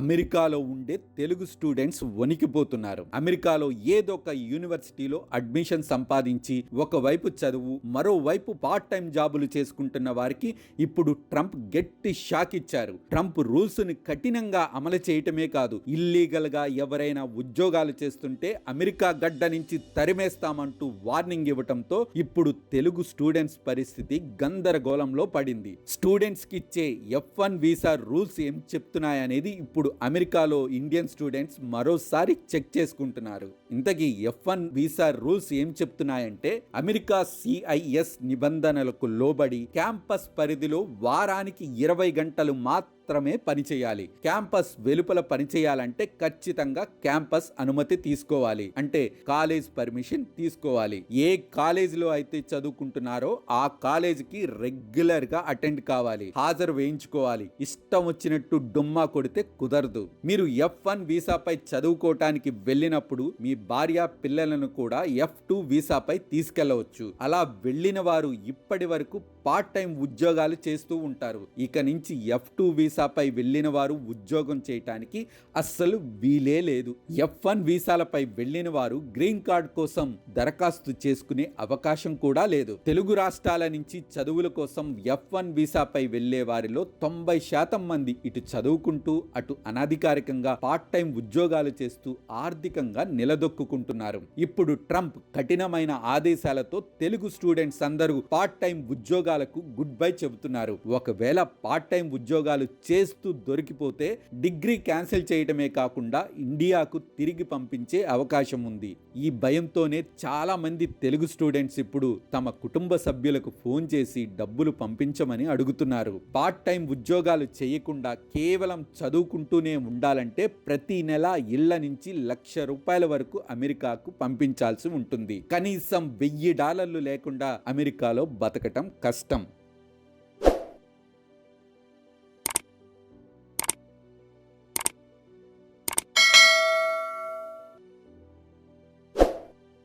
అమెరికాలో ఉండే తెలుగు స్టూడెంట్స్ వణికిపోతున్నారు. అమెరికాలో ఏదో ఒక యూనివర్సిటీలో అడ్మిషన్ సంపాదించి ఒకవైపు చదువు మరోవైపు పార్ట్ టైం జాబులు చేసుకుంటున్న వారికి ఇప్పుడు ట్రంప్ గట్టి షాక్ ఇచ్చారు ట్రంప్ రూల్స్ని కఠినంగా అమలు చేయటమే కాదు ఇల్లీగల్గా ఎవరైనా ఉద్యోగాలు చేస్తుంటే అమెరికా గడ్డ నుంచి తరిమేస్తామంటూ వార్నింగ్ ఇవ్వటంతో ఇప్పుడు తెలుగు స్టూడెంట్స్ పరిస్థితి గందరగోళంలో పడింది. స్టూడెంట్స్కి ఇచ్చే ఎఫ్ వన్ వీసా రూల్స్ ఏం చెప్తున్నాయనేది ఇప్పుడు అమెరికాలో ఇండియన్ స్టూడెంట్స్ మరోసారి చెక్ చేసుకుంటున్నారు. ఇంతకీ ఎఫ్ వన్ వీసా రూల్స్ ఏం చెప్తున్నాయంటే అమెరికా సిఐఎస్ నిబంధనలకు లోబడి క్యాంపస్ పరిధిలో వారానికి ఇరవై గంటలు మాత్రం మాత్రమే పనిచేయాలి క్యాంపస్ వెలుపల పనిచేయాలంటే ఖచ్చితంగా క్యాంపస్ అనుమతి తీసుకోవాలి. అంటే కాలేజ్ పర్మిషన్ తీసుకోవాలి. ఏ కాలేజీలో అయితే చదువుకుంటున్నారో ఆ కాలేజీకి రెగ్యులర్గా అటెండ్ కావాలి. హాజరు వేయించుకోవాలి. ఇష్టం వచ్చినట్టు డుమ్మా కొడితే కుదరదు. మీరు ఎఫ్ వన్ వీసాపై చదువుకోవటానికి వెళ్ళినప్పుడు మీ భార్య పిల్లలను కూడా ఎఫ్ టూ వీసాపై తీసుకెళ్ళవచ్చు. అలా వెళ్ళిన వారు ఇప్పటి వరకు పార్ట్ టైం ఉద్యోగాలు చేస్తూ ఉంటారు. ఇక నుంచి ఎఫ్ టూ వీసా వీసాపై వెళ్ళిన వారు ఉద్యోగం చేయటానికి అస్సలు వీలే లేదు. ఎఫ్ వన్ వీసాలపై వెళ్ళిన వారు గ్రీన్ కార్డ్ కోసం దరఖాస్తు చేసుకునే అవకాశం కూడా లేదు. తెలుగు రాష్ట్రాల నుంచి చదువుల కోసం ఎఫ్ వన్ వీసాపై వెళ్ళే వారిలో తొంభై శాతం మంది ఇటు చదువుకుంటూ అటు అనధికారికంగా పార్ట్ టైం ఉద్యోగాలు చేస్తూ ఆర్థికంగా నిలదొక్కుంటున్నారు ఇప్పుడు ట్రంప్ కఠినమైన ఆదేశాలతో తెలుగు స్టూడెంట్స్ అందరూ పార్ట్ టైం ఉద్యోగాలకు గుడ్ బై చెబుతున్నారు. ఒకవేళ పార్ట్ టైం ఉద్యోగాలు చేస్తూ దొరికిపోతే డిగ్రీ క్యాన్సిల్ చేయడమే కాకుండా ఇండియాకు తిరిగి పంపించే అవకాశం ఉంది. ఈ భయంతోనే చాలా మంది తెలుగు స్టూడెంట్స్ ఇప్పుడు తమ కుటుంబ సభ్యులకు ఫోన్ చేసి డబ్బులు పంపించమని అడుగుతున్నారు. పార్ట్ టైం ఉద్యోగాలు చేయకుండా కేవలం చదువుకుంటూనే ఉండాలంటే ప్రతి నెల ఇళ్ళ నుంచి లక్ష రూపాయల వరకు అమెరికాకు పంపించాల్సి ఉంటుంది. కనీసం వెయ్యి డాలర్లు లేకుండా అమెరికాలో బతకటం కష్టం.